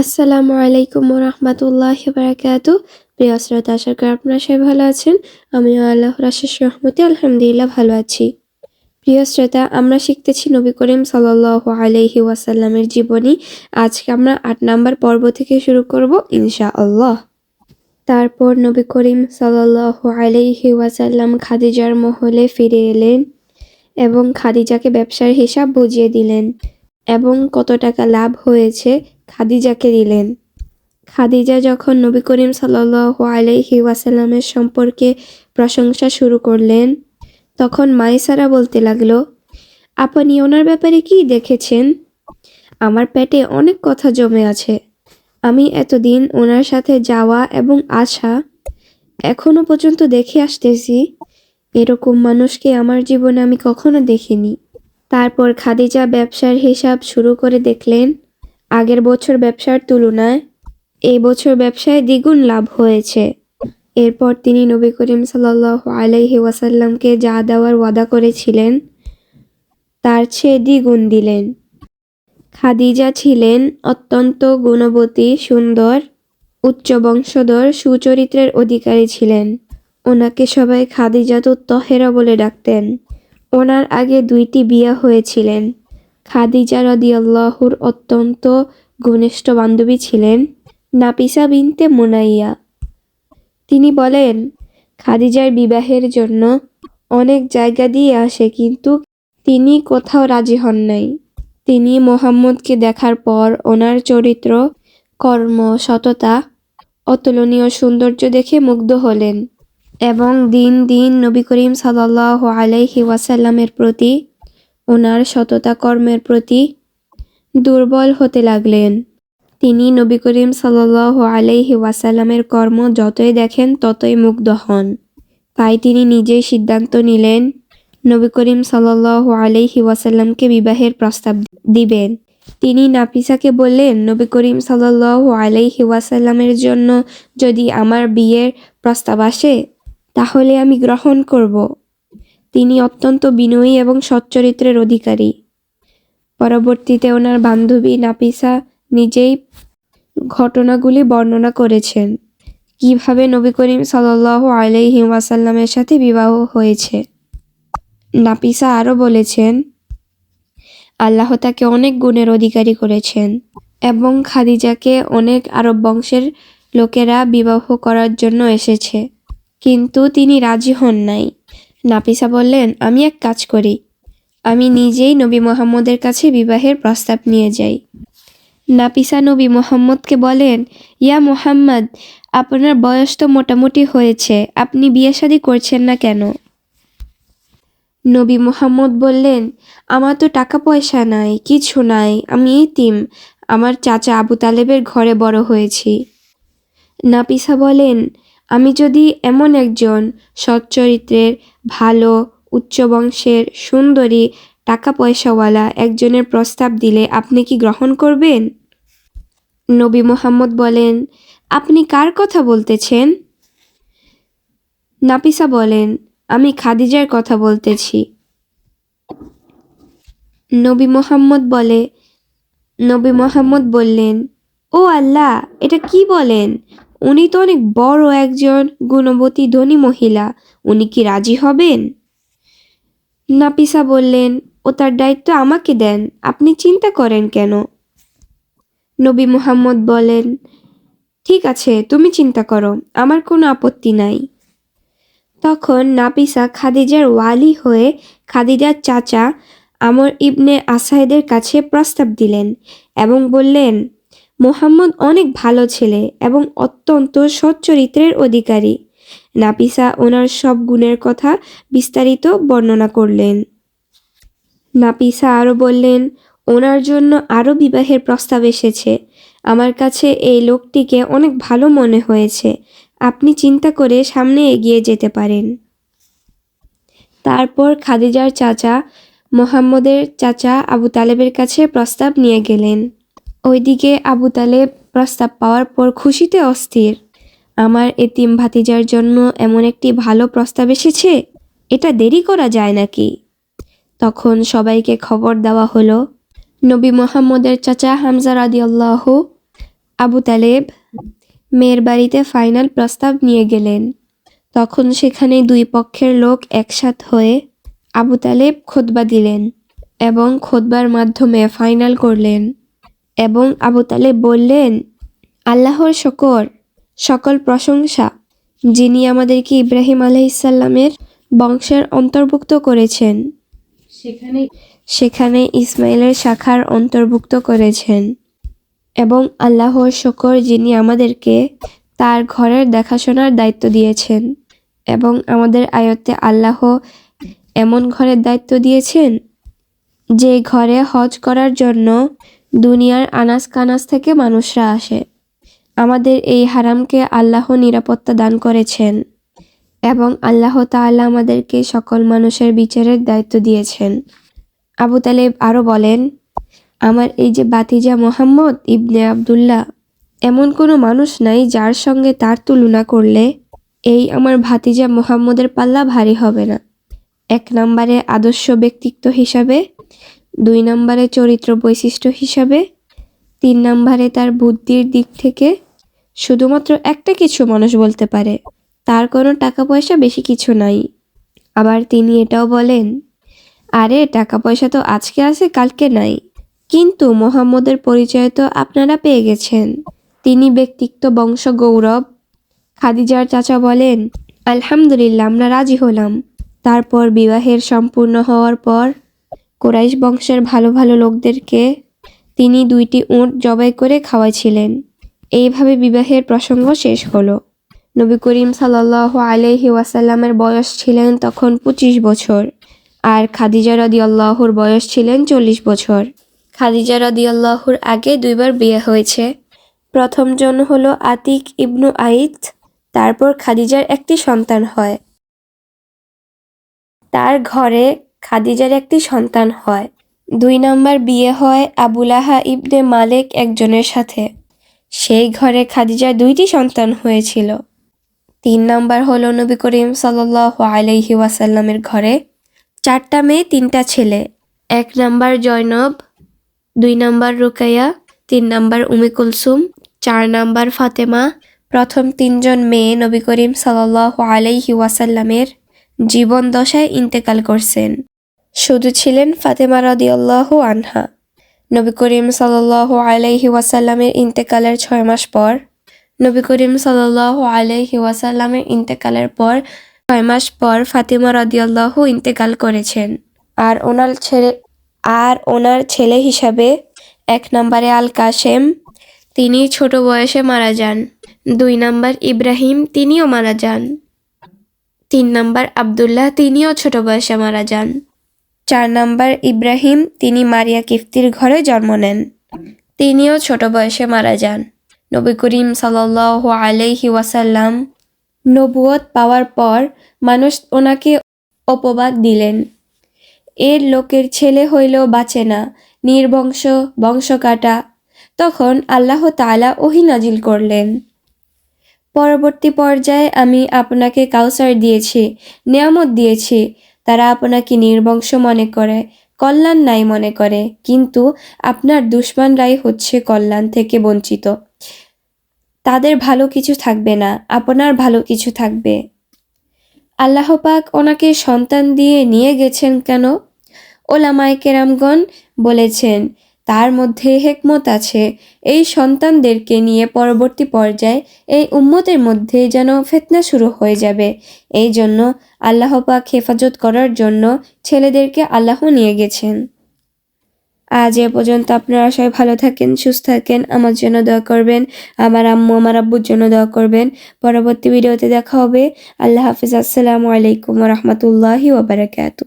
আসসালামু আলাইকুম রহমতুল্লাহ বারাকাত প্রিয় শ্রোতা, আশা করি আপনারা সবাই ভালো আছেন। আমিও আল্লাহ রাশেষ রহমতে আলহামদুলিল্লাহ ভালো আছি। প্রিয় শ্রোতা, আমরা শিখতেছি নবী করিম সাল্লাহ আলাইহি ওয়াসাল্লামের জীবনী। আজকে আমরা আট নাম্বার পর্ব থেকে শুরু করব ইনশা আল্লাহ তারপর নবী করিম সাল্লাহ আলাইহি ওয়াসাল্লাম খাদিজার মহলে ফিরে এলেন এবং খাদিজাকে ব্যবসার হিসাব বুঝিয়ে দিলেন এবং কত টাকা লাভ হয়েছে খাদিজাকে দিলেন। খাদিজা যখন নবী করিম সাল্লাহ আলাইহি ওয়াসাল্লামের সম্পর্কে প্রশংসা শুরু করলেন, তখন মাইসারা বলতে লাগল, আপনি ওনার ব্যাপারে কি দেখেছেন? আমার পেটে অনেক কথা জমে আছে। আমি এতদিন ওনার সাথে যাওয়া এবং আসা এখনও পর্যন্ত দেখে আসতেছি। এরকম মানুষকে আমার জীবনে আমি কখনো দেখিনি। তারপর খাদিজা ব্যবসার হিসাব শুরু করে দেখলেন আগের বছর ব্যবসার তুলনায় এই বছর ব্যবসায় দ্বিগুণ লাভ হয়েছে। এরপর তিনি নবী করিম সাল্লাহ আলাইহি ওয়াসাল্লামকে যা দেওয়ার ওয়াদা করেছিলেন, তার চেয়ে দ্বিগুণ দিলেন। খাদিজা ছিলেন অত্যন্ত গুণবতী, সুন্দর, উচ্চ বংশধর, সুচরিত্রের অধিকারী ছিলেন। ওনাকে সবাই খাদিজাতুত তহেরা বলে ডাকতেন। ওনার আগে দুইটি বিয়ে হয়েছিলেন। খাদিজা রদিয়াল্লাহুর অত্যন্ত ঘনিষ্ঠ বান্ধবী ছিলেন নাপিসা বিনতে মুনাইয়া। তিনি বলেন, খাদিজার বিবাহের জন্য অনেক জায়গা দিয়ে আসে, কিন্তু তিনি কোথাও রাজি হন নাই। তিনি মোহাম্মদকে দেখার পর ওনার চরিত্র, কর্ম, সততা, অতুলনীয় সৌন্দর্য দেখে মুগ্ধ হলেন এবং দিন দিন নবী করিম সাল্লাহ আলাইহি ওয়াসাল্লামের প্রতি ওনার সততা কর্মের প্রতি দুর্বল হতে লাগলেন। তিনি নবী করিম সাল্লাহ আলাইহি ওয়াসাল্লামের কর্ম যতই দেখেন, ততই মুগ্ধ হন। তাই তিনি নিজেই সিদ্ধান্ত নিলেন, নবী করিম সাল্লাহ আলাইহি ওয়াসাল্লামকে বিবাহের প্রস্তাব দিবেন। তিনি নাফিসাকে বললেন, নবী করিম সাল্লাহ আলাইহি ওয়াসাল্লামের জন্য যদি আমার বিয়ের প্রস্তাব আসে, তাহলে আমি গ্রহণ করব। তিনি অত্যন্ত বিনয়ী এবং সচ্চরিত্রের অধিকারী। পরবর্তীতে ওনার বান্ধবী নাপিসা নিজেই ঘটনাগুলি বর্ণনা করেছেন। কীভাবে নবী করিম সাল্লাহ আলাইহি ওয়াসাল্লামের সাথে বিবাহ হয়েছে? নাপিসা আরও বলেছেন, আল্লাহ তাকে অনেক গুণের অধিকারী করেছেন এবং খাদিজাকে অনেক আরব বংশের লোকেরা বিবাহ করার জন্য এসেছে। কিন্তু তিনি রাজি হন নাই। নাপিসা বললেন, আমি এক কাজ করি। আমি নিজেই নবী মোহাম্মদের কাছে বিবাহের প্রস্তাব নিয়ে যাই। নাপিসা নবী মোহাম্মদকে বলেন, ইয়া মোহাম্মদ, আপনার বয়স তো মোটামুটি হয়েছে, আপনি বিয়ে শাদী করছেন না কেন? নবী মোহাম্মদ বললেন, আমার তো টাকা পয়সা নাই, কিছু নাই, আমি ইতিম আমার চাচা আবু তালেবের ঘরে বড় হয়েছি। নাপিসা বলেন, আমি যদি এমন একজন সচ্চরিত্রের ভালো উচ্চ বংশের সুন্দরী টাকা পয়সাওয়ালা একজনের প্রস্তাব দিলে আপনি কি গ্রহণ করবেন? নবী মোহাম্মদ বলেন, আপনি কার কথা বলতেছেন? নাপিসা বলেন, আমি খাদিজার কথা বলতেছি। নবী মোহাম্মদ বলে, নবী মোহাম্মদ বললেন, ও আল্লাহ, এটা কি বলেন? উনি তো অনেক বড় একজন গুণবতী ধনী মহিলা। উনি কি রাজি হবেন? নাপিসা বললেন, ও তার দায়িত্ব আমাকে দেন, আপনি চিন্তা করেন কেন? নবী মুহাম্মদ বলেন, ঠিক আছে, তুমি চিন্তা করো, আমার কোনো আপত্তি নাই। তখন নাপিসা খাদিজার ওয়ালি হয়ে খাদিজার চাচা আমর ইবনে আসাইদের কাছে প্রস্তাব দিলেন এবং বললেন মোহাম্মদ অনেক ভালো ছেলে এবং অত্যন্ত সচ্চরিত্রের অধিকারী। নাপিসা ওনার সব গুণের কথা বিস্তারিত বর্ণনা করলেন। নাপিসা আরও বললেন, ওনার জন্য আরও বিবাহের প্রস্তাব এসেছে। আমার কাছে এই লোকটিকে অনেক ভালো মনে হয়েছে। আপনি চিন্তা করে সামনে এগিয়ে যেতে পারেন। তারপর খাদিজার চাচা, মোহাম্মদের চাচা আবু তালেবের কাছে প্রস্তাব নিয়ে গেলেন। ওইদিকে আবু তালেব প্রস্তাব পাওয়ার পর খুশিতে অস্থির। আমার এতিম ভাতিজার জন্য এমন একটি ভালো প্রস্তাব এসেছে? এটা দেরি করা যায় নাকি? তখন সবাইকে খবর দেওয়া হলো, নবী মোহাম্মদের চাচা হামজা রাদিয়াল্লাহু আবু তালেব মেয়ের বাড়িতে ফাইনাল প্রস্তাব নিয়ে গেলেন। তখন সেখানে দুই পক্ষের লোক একসাথ হয়ে আবু তালেব খোদবা দিলেন এবং খোদবার মাধ্যমে ফাইনাল করলেন। এবং আবু তালেব বললেন আল্লাহর শকর সকল প্রশংসা যিনি আমাদেরকে ইব্রাহিম আলাইসাল্লামের বংশের অন্তর্ভুক্ত করেছেন সেখানে সেখানে ইসমাইলের শাখার অন্তর্ভুক্ত করেছেন এবং আল্লাহর শকর যিনি আমাদেরকে তার ঘরের দেখাশোনার দায়িত্ব দিয়েছেন এবং আমাদের আয়ত্তে আল্লাহ এমন ঘরের দায়িত্ব দিয়েছেন যে ঘরে হজ করার জন্য দুনিয়ার আনাস কানাস থেকে মানুষরা আসে। আমাদের এই হারামকে আল্লাহ নিরাপত্তা দান করেছেন এবং আল্লাহ তাআলা আমাদেরকে সকল মানুষের বিচারের দায়িত্ব দিয়েছেন। আবু তালেব আরও বলেন, আমার এই যে বাতিজা মোহাম্মদ ইবনে আবদুল্লাহ, এমন কোনো মানুষ নাই যার সঙ্গে তার তুলনা করলে এই আমার ভাতিজা মোহাম্মদের পাল্লা ভারী হবে না। এক নম্বরে আদর্শ ব্যক্তিত্ব হিসাবে দুই নম্বরে চরিত্র বৈশিষ্ট্য হিসাবে, তিন নম্বরে তার বুদ্ধির দিক থেকে শুধুমাত্র একটা কিছু মানুষ বলতে পারে, তার কোনো টাকা পয়সা বেশি কিছু নাই। আবার তিনি এটাও বলেন, আরে টাকা পয়সা তো আজকে আছে, কালকে নাই। কিন্তু মোহাম্মদের পরিচয় তো আপনারা পেয়ে গেছেন। তিনি ব্যক্তিত্ব বংশ গৌরব, খাদিজার চাচা বলেন, আলহামদুলিল্লাহ, আমরা রাজি হলাম। তারপর বিবাহের সম্পূর্ণ হওয়ার পর কোরাইশ বংশের ভালো ভালো লোকদেরকে তিনি দুইটি উঁট জবাই করে খাওয়াইছিলেন। এইভাবে বিবাহের প্রসঙ্গ শেষ হলো। নবী করিম সাল্লাহ আলহি ওয়াসাল্লামের বয়স ছিলেন তখন পঁচিশ বছর আর খাদিজা রদি আল্লাহর বয়স ছিলেন চল্লিশ বছর। খাদিজা রদি আল্লাহর আগে দুইবার বিয়ে হয়েছে। প্রথম জন হলো আতিক ইবনু আইত, তারপর খাদিজার একটি সন্তান হয়। তার ঘরে খাদিজার একটি সন্তান হয়। দুই নম্বর বিয়ে হয় আবুলাহা ইবনে মালেক একজনের সাথে। সেই ঘরে খাদিজার দুইটি সন্তান হয়েছিল। তিন নাম্বার হলো নবী করিম সাল্লাহ আলাইহি ওয়াসাল্লামের ঘরে চারটা মেয়ে, তিনটা ছেলে। এক নম্বর জয়নব, দুই নাম্বার রুকাইয়া, তিন নাম্বার উমি কুলসুম, চার নাম্বার ফাতেমা। প্রথম তিনজন মেয়ে নবী করিম সাল্লাহ আলাইহি ওয়াসাল্লামের জীবন দশায় ইন্তেকাল করছেন। শুধু ছিলেন ফাতেমা রদিয়াল্লাহু আনহা। নবী করিম সাল্লাহ আলাইহি ওয়াসাল্লামের ইন্তেকালের ছয় মাস পর, নবী করিম সাল্লাহ আলাইহি ওয়াসাল্লামের ইন্তেকালের পর ছয় মাস পর ফাতিমা রদিয়াল্লাহু ইন্তেকাল করেছেন। আর ওনার ছেলে, আর ওনার ছেলে হিসাবে এক নম্বরে আল কাশেম তিনি ছোট বয়সে মারা যান। দুই নম্বর ইব্রাহিম, তিনিও মারা যান। তিন নাম্বার আব্দুল্লাহ, তিনিও ছোট বয়সে মারা যান। চার নাম্বার ইব্রাহিম, তিনি মারিয়া কিফতির ঘরে জন্ম নেন। তিনিও ছোট বয়সে মারা যান। নবী করিম সাল্লাহ আলাইহি ওয়াসাল্লাম নবুয়ত পাওয়ার পর মানুষ ওনাকে অপবাদ দিলেন। এর লোকের ছেলে হইলেও বাঁচে না, নির্বংশ বংশ কাটা তখন আল্লাহ তাআলা ওহি নাজিল করলেন। পরবর্তী পর্যায়ে আমি আপনাকে কাউসার দিয়েছি, নিয়ামত দিয়েছি তারা আপনাকে নির্বংশ মনে করে, কল্যাণ নাই মনে করে, কিন্তু আপনার দুশ্মনরাই হচ্ছে কল্যাণ থেকে বঞ্চিত। তাদের ভালো কিছু থাকবে না, আপনার ভালো কিছু থাকবে। আল্লাহ পাক ওনাকে সন্তান দিয়ে নিয়ে গেছেন কেন? ওলামায় কেরামগণ বলেছেন তার মধ্যে হেকমত আছে। এই সন্তানদেরকে নিয়ে পরবর্তী পর্যায়ে এই উম্মতের মধ্যে যেন ফেতনা শুরু হয়ে যাবে। এই জন্য আল্লাহ পাক হেফাজত করার জন্য ছেলেদেরকে আল্লাহ নিয়ে গেছেন। আজ এ পর্যন্ত আপনারা সবাই ভালো থাকেন, সুস্থ থাকেন। আমার জন্য দোয়া করবেন, আমার আম্মু, আমার আব্বুর জন্য দোয়া করবেন। পরবর্তী ভিডিওতে দেখা হবে। আল্লাহ হাফিজ। আসসালামু আলাইকুম রহমতুল্লাহি ওবরাকাতু